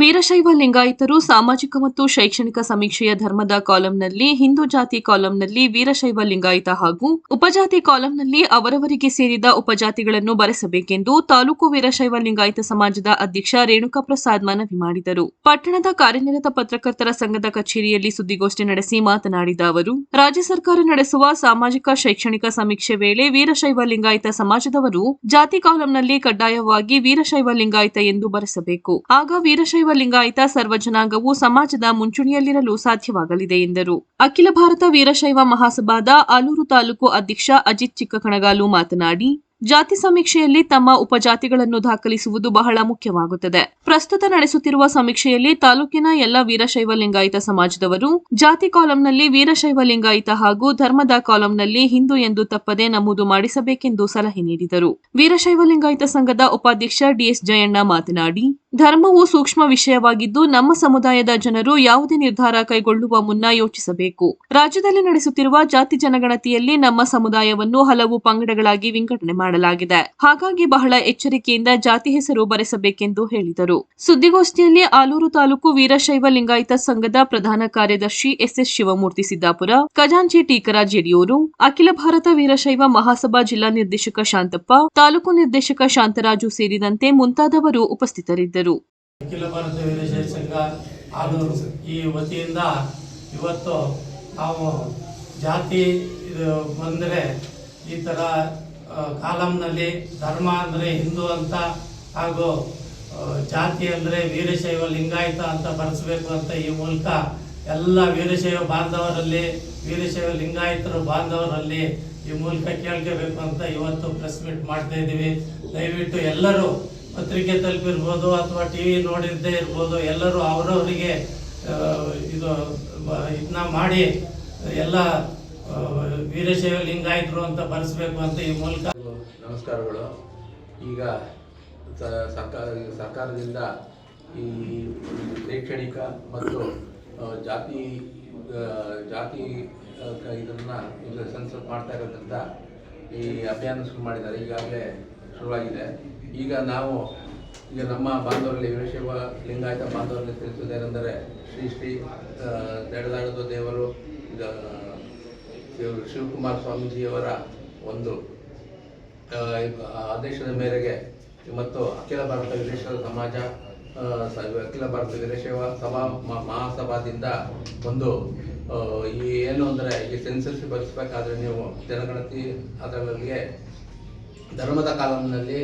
ವೀರಶೈವ ಲಿಂಗಾಯತರು ಸಾಮಾಜಿಕ ಮತ್ತು ಶೈಕ್ಷಣಿಕ ಸಮೀಕ್ಷೆಯ ಧರ್ಮದ ಕಾಲಂನಲ್ಲಿ, ಹಿಂದೂ ಜಾತಿ ಕಾಲಂನಲ್ಲಿ ವೀರಶೈವ ಲಿಂಗಾಯತ ಹಾಗೂ ಉಪಜಾತಿ ಕಾಲಂನಲ್ಲಿ ಅವರವರಿಗೆ ಸೇರಿದ ಉಪಜಾತಿಗಳನ್ನು ಬರೆಸಬೇಕೆಂದು ತಾಲೂಕು ವೀರಶೈವ ಲಿಂಗಾಯತ ಸಮಾಜದ ಅಧ್ಯಕ್ಷ ರೇಣುಕಾ ಪ್ರಸಾದ್ ಮನವಿ ಮಾಡಿದರು. ಪಟ್ಟಣದ ಕಾರ್ಯನಿರತ ಪತ್ರಕರ್ತರ ಸಂಘದ ಕಚೇರಿಯಲ್ಲಿ ಸುದ್ದಿಗೋಷ್ಠಿ ನಡೆಸಿ ಮಾತನಾಡಿದ ಅವರು, ರಾಜ್ಯ ಸರ್ಕಾರ ನಡೆಸುವ ಸಾಮಾಜಿಕ ಶೈಕ್ಷಣಿಕ ಸಮೀಕ್ಷೆ ವೇಳೆ ವೀರಶೈವ ಲಿಂಗಾಯತ ಸಮಾಜದವರು ಜಾತಿ ಕಾಲಂನಲ್ಲಿ ಕಡ್ಡಾಯವಾಗಿ ವೀರಶೈವ ಲಿಂಗಾಯತ ಎಂದು ಬರೆಸಬೇಕು. ಆಗ ವೀರಶೈವ ಲಿಂಗಾಯತ ಸರ್ವಜನಾಂಗವು ಸಮಾಜದ ಮುಂಚೂಣಿಯಲ್ಲಿರಲು ಸಾಧ್ಯವಾಗಲಿದೆ ಎಂದರು. ಅಖಿಲ ಭಾರತ ವೀರಶೈವ ಮಹಾಸಭಾದ ಆಲೂರು ತಾಲೂಕು ಅಧ್ಯಕ್ಷ ಅಜಿತ್ ಚಿಕ್ಕಕಣಗಾಲು ಮಾತನಾಡಿ ಜಾತಿ ಸಮೀಕ್ಷೆಯಲ್ಲಿ ತಮ್ಮ ಉಪಜಾತಿಗಳನ್ನು ದಾಖಲಿಸುವುದು ಬಹಳ ಮುಖ್ಯವಾಗುತ್ತದೆ. ಪ್ರಸ್ತುತ ನಡೆಸುತ್ತಿರುವ ಸಮೀಕ್ಷೆಯಲ್ಲಿ ತಾಲೂಕಿನ ಎಲ್ಲ ವೀರಶೈವ ಲಿಂಗಾಯತ ಸಮಾಜದವರು, ಜಾತಿ ಕಾಲಂನಲ್ಲಿ ವೀರಶೈವ ಲಿಂಗಾಯತ ಹಾಗೂ ಧರ್ಮದ ಕಾಲಂನಲ್ಲಿ ಹಿಂದೂ ಎಂದು ತಪ್ಪದೆ ನಮೂದು ಮಾಡಿಸಬೇಕೆಂದು ಸಲಹೆ ನೀಡಿದರು. ವೀರಶೈವ ಲಿಂಗಾಯತ ಸಂಘದ ಉಪಾಧ್ಯಕ್ಷ ಡಿಎಸ್ ಜಯಣ್ಣ ಮಾತನಾಡಿ, ಧರ್ಮವು ಸೂಕ್ಷ್ಮ ವಿಷಯವಾಗಿದ್ದು ನಮ್ಮ ಸಮುದಾಯದ ಜನರು ಯಾವುದೇ ನಿರ್ಧಾರ ಕೈಗೊಳ್ಳುವ ಮುನ್ನ ಯೋಚಿಸಬೇಕು. ರಾಜ್ಯದಲ್ಲಿ ನಡೆಸುತ್ತಿರುವ ಜಾತಿ ಜನಗಣತಿಯಲ್ಲಿ ನಮ್ಮ ಸಮುದಾಯವನ್ನು ಹಲವು ಪಂಗಡಗಳಾಗಿ ವಿಂಗಡಣೆ ಮಾಡಲಾಗಿದೆ. ಹಾಗಾಗಿ ಬಹಳ ಎಚ್ಚರಿಕೆಯಿಂದ ಜಾತಿ ಹೆಸರು ಬರೆಸಬೇಕೆಂದು ಹೇಳಿದರು. ಸುದ್ದಿಗೋಷ್ಠಿಯಲ್ಲಿ ಆಲೂರು ತಾಲೂಕು ವೀರಶೈವ ಲಿಂಗಾಯತ ಸಂಘದ ಪ್ರಧಾನ ಕಾರ್ಯದರ್ಶಿ ಎಸ್ಎಸ್ ಶಿವಮೂರ್ತಿ ಸಿದ್ದಾಪುರ, ಖಜಾಂಚಿ ಟೀಕರಾಜ್ ಯಡಿಯೂರು ಅಖಿಲ ಭಾರತ ವೀರಶೈವ ಮಹಾಸಭಾ ಜಿಲ್ಲಾ ನಿರ್ದೇಶಕ ಶಾಂತಪ್ಪ, ತಾಲೂಕು ನಿರ್ದೇಶಕ ಶಾಂತರಾಜು ಸೇರಿದಂತೆ ಮುಂತಾದವರು ಉಪಸ್ಥಿತರಿದ್ದರು. ಅಖಿಲ ಭಾರತ ವೀರಶೈವ ಸಂಘ ಆಲೂರು ಈ ವತಿಯಿಂದ ಇವತ್ತು ನಾವು ಜಾತಿ ಇದು ಬಂದರೆ ಈ ಥರ ಕಾಲಂನಲ್ಲಿ ಧರ್ಮ ಅಂದರೆ ಹಿಂದೂ ಅಂತ ಹಾಗೂ ಜಾತಿ ಅಂದರೆ ವೀರಶೈವ ಲಿಂಗಾಯತ ಅಂತ ಬರೆಸಬೇಕು ಅಂತ ಈ ಮೂಲಕ ಎಲ್ಲ ವೀರಶೈವ ಬಾಂಧವರಲ್ಲಿ, ವೀರಶೈವ ಲಿಂಗಾಯತರು ಬಾಂಧವರಲ್ಲಿ ಈ ಮೂಲಕ ಕೇಳ್ಕೋಬೇಕು ಅಂತ ಇವತ್ತು ಪ್ರೆಸ್ ಮೀಟ್ ಮಾಡ್ತಾ ಇದ್ದೀವಿ. ದಯವಿಟ್ಟು ಎಲ್ಲರೂ ಪತ್ರಿಕೆ ತಲುಪಿರ್ಬೋದು ಅಥವಾ ಟಿ ವಿ ನೋಡಿದ್ದೇ ಇರ್ಬೋದು, ಎಲ್ಲರೂ ಅವರವರಿಗೆ ಇದು ಇದನ್ನ ಮಾಡಿ ಎಲ್ಲ ವೀರಶೈವ ಲಿಂಗಾಯತರು ಅಂತ ಬರೆಸಬೇಕು ಅಂತ ಈ ಮೂಲಕ. ನಮಸ್ಕಾರಗಳು. ಈಗ ಸರ್ಕಾರ, ಸರ್ಕಾರದಿಂದ ಈ ಶೈಕ್ಷಣಿಕ ಮತ್ತು ಜಾತಿ ಜಾತಿ ಇದನ್ನು ಸೆನ್ಸಸ್ ಮಾಡ್ತಾ ಇರೋದ್ರಿಂದ ಈ ಅಭಿಯಾನ ಶುರು ಮಾಡಿದ್ದಾರೆ. ಈಗಾಗಲೇ ಶುರುವಾಗಿದೆ. ಈಗ ನಾವು, ಈಗ ನಮ್ಮ ಬಾಂಧವರಲ್ಲಿ ವೀರಶೈವ ಲಿಂಗಾಯತ ಬಾಂಧವರಲ್ಲಿ ತಿಳಿಸುವುದೇನೆಂದರೆ ಶ್ರೀ ಶ್ರೀ ನಡೆದಾಡದ ದೇವರು ಶಿವಕುಮಾರ ಸ್ವಾಮೀಜಿಯವರ ಒಂದು ಆದೇಶದ ಮೇರೆಗೆ ಮತ್ತು ಅಖಿಲ ಭಾರತ ವೀರೇಶ್ವರ ಸಮಾಜ ಅಖಿಲ ಭಾರತ ವೀರೇಶ್ವರ ಸಭಾ ಮಹಾಸಭಾದಿಂದ ಒಂದು ಈ ಏನು ಅಂದರೆ ಈ ಸೆನ್ಸಸ್ ಬರೆಸಬೇಕಾದ್ರೆ ನೀವು ಜನಗಣತಿ ಅದರಲ್ಲಿಗೆ ಧರ್ಮದ ಕಾಲಂನಲ್ಲಿ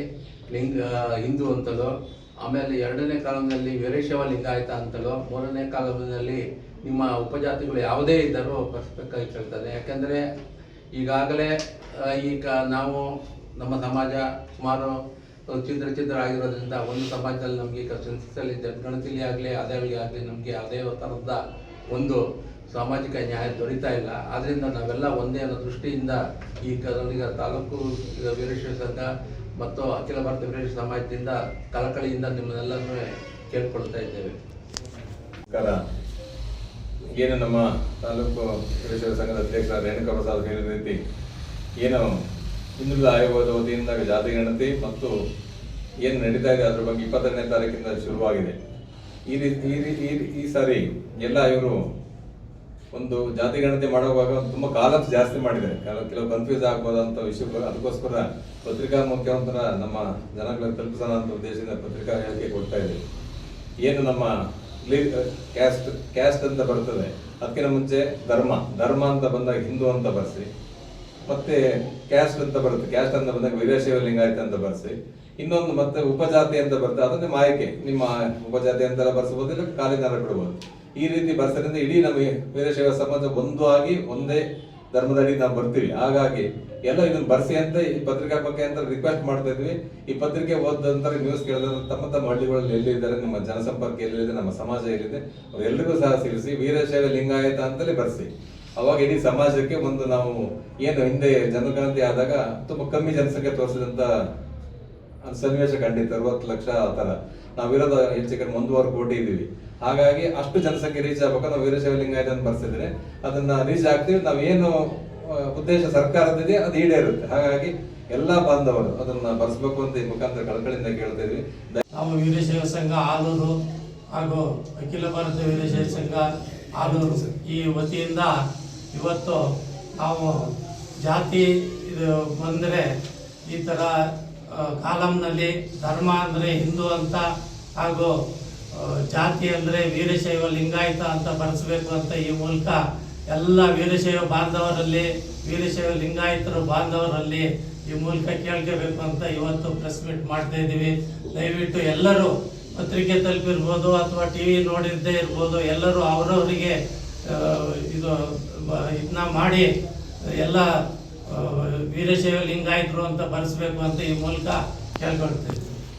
ಲಿಂಗ ಹಿಂದೂ ಅಂತಲೋ ಆಮೇಲೆ ಎರಡನೇ ಕಾಲಂನಲ್ಲಿ ವೀರೇಶವ ಲಿಂಗಾಯತ ಅಂತಲೋ ಮೂರನೇ ಕಾಲಂನಲ್ಲಿ ನಿಮ್ಮ ಉಪಜಾತಿಗಳು ಯಾವುದೇ ಇದ್ದರೂ ಬರೆಸಬೇಕಾಗಿ ಕೇಳ್ತಾರೆ. ಯಾಕೆಂದರೆ ಈಗಾಗಲೇ ಈಗ ನಾವು ನಮ್ಮ ಸಮಾಜ ಸುಮಾರು ಚಿತ್ರ ಚಿತ್ರ ಆಗಿರೋದ್ರಿಂದ ಒಂದು ಸಮಾಜದಲ್ಲಿ ನಮಗೆ ಈಗ ಸೆನ್ಸಸ್ಸಲ್ಲಿ ಜನಗಣತಿಲಿ ಆಗಲಿ ಅದೇ ಆಗಲಿ ನಮಗೆ ಯಾವುದೇ ಥರದ ಒಂದು ಸಾಮಾಜಿಕ ನ್ಯಾಯ ದೊರೀತಾ ಇಲ್ಲ. ಆದ್ದರಿಂದ ನಾವೆಲ್ಲ ಒಂದೇ ಅನ್ನೋ ದೃಷ್ಟಿಯಿಂದ ಈ ಈಗ ತಾಲೂಕು ವೀರೇಶ್ವರ ವೀರಶೈವ ಸಂಘ ಮತ್ತು ಅಖಿಲ ಭಾರತ ವೀರಶೈವ ಸಮಾಜದಿಂದ ಕಳಕಳಿಯಿಂದ ನಿಮ್ಮನ್ನೆಲ್ಲನೂ ಕೇಳ್ಕೊಳ್ತಾ ಇದ್ದೇವೆ. ಏನು ನಮ್ಮ ತಾಲೂಕು ವೀರಶೈವ ಸಂಘದ ಅಧ್ಯಕ್ಷ ರೇಣುಕಾ ಪ್ರಸಾದ್ ಹೇಳಿದ ರೀತಿ, ಏನು ಹಿಂದುಳಿದ ಆಯೋಗದ ವತಿಯಿಂದ ಜಾತಿ ಗಣತಿ ಮತ್ತು ಏನು ನಡೀತಾ ಇದೆ ಅದ್ರ ಬಗ್ಗೆ ಇಪ್ಪತ್ತನೇ ತಾರೀಕಿಂದ ಶುರುವಾಗಿದೆ. ಈ ರೀತಿ, ಈ ಈ ಸಾರಿ ಎಲ್ಲ ಇವರು ಒಂದು ಜಾತಿ ಗಣತಿ ಮಾಡುವಾಗ ತುಂಬ ಕಾಲಮ್ಸ್ ಜಾಸ್ತಿ ಮಾಡಿದ್ದಾರೆ. ಕೆಲ- ಕೆಲವು ಕನ್ಫ್ಯೂಸ್ ಆಗ್ಬೋದಂತ ವಿಷಯಗಳು ಅದಕ್ಕೋಸ್ಕರ ಪತ್ರಿಕಾ ಮುಖ್ಯವಂತರ ನಮ್ಮ ಜನಗಳಿಗೆ ತಲುಪಿಸೋಣ ಅಂತ ಉದ್ದೇಶದಿಂದ ಪತ್ರಿಕಾ ಹೇಳಿಕೆ ಕೊಡ್ತಾ ಇದೆ ಏನು ನಮ್ಮ ಕ್ಯಾಸ್ಟ್ ಕ್ಯಾಸ್ಟ್ ಅಂತ ಬರ್ತದೆ. ಅದಕ್ಕಿಂತ ಮುಂಚೆ ಧರ್ಮ ಧರ್ಮ ಅಂತ ಬಂದಾಗ ಹಿಂದೂ ಅಂತ ಬರ್ಸಿ, ಮತ್ತೆ ಕ್ಯಾಸ್ಟ್ ಅಂತ ಬರುತ್ತೆ. ಕ್ಯಾಸ್ಟ್ ಅಂತ ಬಂದಾಗ ವೀರಶೈವ ಲಿಂಗಾಯತ ಅಂತ ಬರ್ಸಿ, ಇನ್ನೊಂದು ಮತ್ತೆ ಉಪಜಾತಿ ಅಂತ ಬರ್ತದೆ. ಅದನ್ನೇ ಮಾಹಿತಿ ನಿಮ್ಮ ಉಪಜಾತಿ ಅಂತೆಲ್ಲ ಬರ್ಸಬಹುದು ಇಲ್ಲ ಕಾಲಿನಾರ ಬಿಡಬಹುದು ಈ ರೀತಿ ಬರ್ಸರಿಂದ ಇಡೀ ನಮಗೆ ವೀರಶೈವ ಸಮಾಜ ಒಂದು ಆಗಿ ಒಂದೇ ಧರ್ಮದಡಿ ನಾವು ಬರ್ತೀವಿ. ಹಾಗಾಗಿ ಎಲ್ಲ ಇದನ್ನ ಬರ್ಸಿ ಅಂತ ಈ ಪತ್ರಿಕಾ ಬಗ್ಗೆ ಅಂತ ರಿಕ್ವೆಸ್ಟ್ ಮಾಡ್ತಾ ಇದ್ವಿ. ಈ ಪತ್ರಿಕೆ ಓದ ನ್ಯೂಸ್ ಕೇಳಿದ್ರೆ ತಮ್ಮ ತಮ್ಮ ಹಳ್ಳಿಗಳಲ್ಲಿ ಎಲ್ಲಿದ್ದಾರೆ, ನಮ್ಮ ಜನಸಂಪರ್ಕ ಎಲ್ಲಿದೆ, ನಮ್ಮ ಸಮಾಜ ಎಲ್ಲಿದೆ ಅವರೆಲ್ಲರಿಗೂ ಸಹ ಸೇರಿಸಿ ವೀರಶೈವ ಲಿಂಗಾಯತ ಅಂತಲೇ ಬರ್ಸಿ. ಅವಾಗ ಇಡೀ ಸಮಾಜಕ್ಕೆ ಒಂದು ನಾವು ಏನು ಹಿಂದೆ ಜನಕ್ರಾಂತಿ ಆದಾಗ ತುಂಬಾ ಕಮ್ಮಿ ಜನಸಂಖ್ಯೆ ತೋರಿಸಿದಂತ ಸನ್ನಿವೇಶ ಕಂಡಿತ್ತು, ಅರವತ್ತು ಲಕ್ಷ ಆ ಥರ. ನಾವಿರೋದು ಹೆಚ್ಚು ಕಡಿಮೆ ಒಂದೂವರೆ ಕೋಟಿ ಇದೀವಿ ಹಾಗಾಗಿ ಅಷ್ಟು ಜನಸಂಖ್ಯೆ ರೀಚ್ ಆಗ್ಬೇಕು. ನಾವು ವೀರಶೈವ ಅಂತ ಬರ್ಸಿದ್ರೆ ಅದನ್ನ ರೀಚ್ ಆಗ್ತೀವಿ. ಏನು ಉದ್ದೇಶ ಸರ್ಕಾರದಿದೆ ಅದು ಈಡೇರುತ್ತೆ. ಹಾಗಾಗಿ ಎಲ್ಲಾ ಬಾಂಧವರು ಅದನ್ನ ಬರ್ಸ್ಬೇಕು ಅಂತ ಈ ಮುಖಾಂತರ ಕಳಕಳಿಯಿಂದ ಕೇಳ್ತಾ ನಾವು ವೀರಶೈವ ಸಂಘ, ಆಲೂರು ಹಾಗೂ ಅಖಿಲ ಭಾರತ ವೀರಶೈವ ಸಂಘ, ಆಲೂರು ಈ ವತಿಯಿಂದ ಇವತ್ತು ನಾವು ಜಾತಿ ಇದು ಬಂದರೆ ಈ ಥರ ಕಾಲಂನಲ್ಲಿ ಧರ್ಮ ಅಂದರೆ ಹಿಂದೂ ಅಂತ ಹಾಗೂ ಜಾತಿ ಅಂದರೆ ವೀರಶೈವ ಲಿಂಗಾಯತ ಅಂತ ಬರೆಸಬೇಕು ಅಂತ ಈ ಮೂಲಕ ಎಲ್ಲ ವೀರಶೈವ ಬಾಂಧವರಲ್ಲಿ, ವೀರಶೈವ ಲಿಂಗಾಯತರು ಬಾಂಧವರಲ್ಲಿ ಈ ಮೂಲಕ ಕೇಳ್ಕೋಬೇಕು ಅಂತ ಇವತ್ತು ಪ್ರೆಸ್ ಮೀಟ್ ಮಾಡ್ತಾ ಇದ್ದೀವಿ. ದಯವಿಟ್ಟು ಎಲ್ಲರೂ ಪತ್ರಿಕೆ ತಲುಪಿರ್ಬೋದು ಅಥವಾ ಟಿ ವಿ ನೋಡಿದ್ದೇ ಇರ್ಬೋದು, ಎಲ್ಲರೂ ಅವರವರಿಗೆ ಇದು ಇದನ್ನ ಮಾಡಿ ಎಲ್ಲ ವೀರಶೈವ ಲಿಂಗಾಯತರು ಅಂತ ಬರೆಸ್ಬೇಕು ಅಂತ ಈ ಮೂಲಕ ಕೇಳ್ಕೊಳ್ತೇವೆ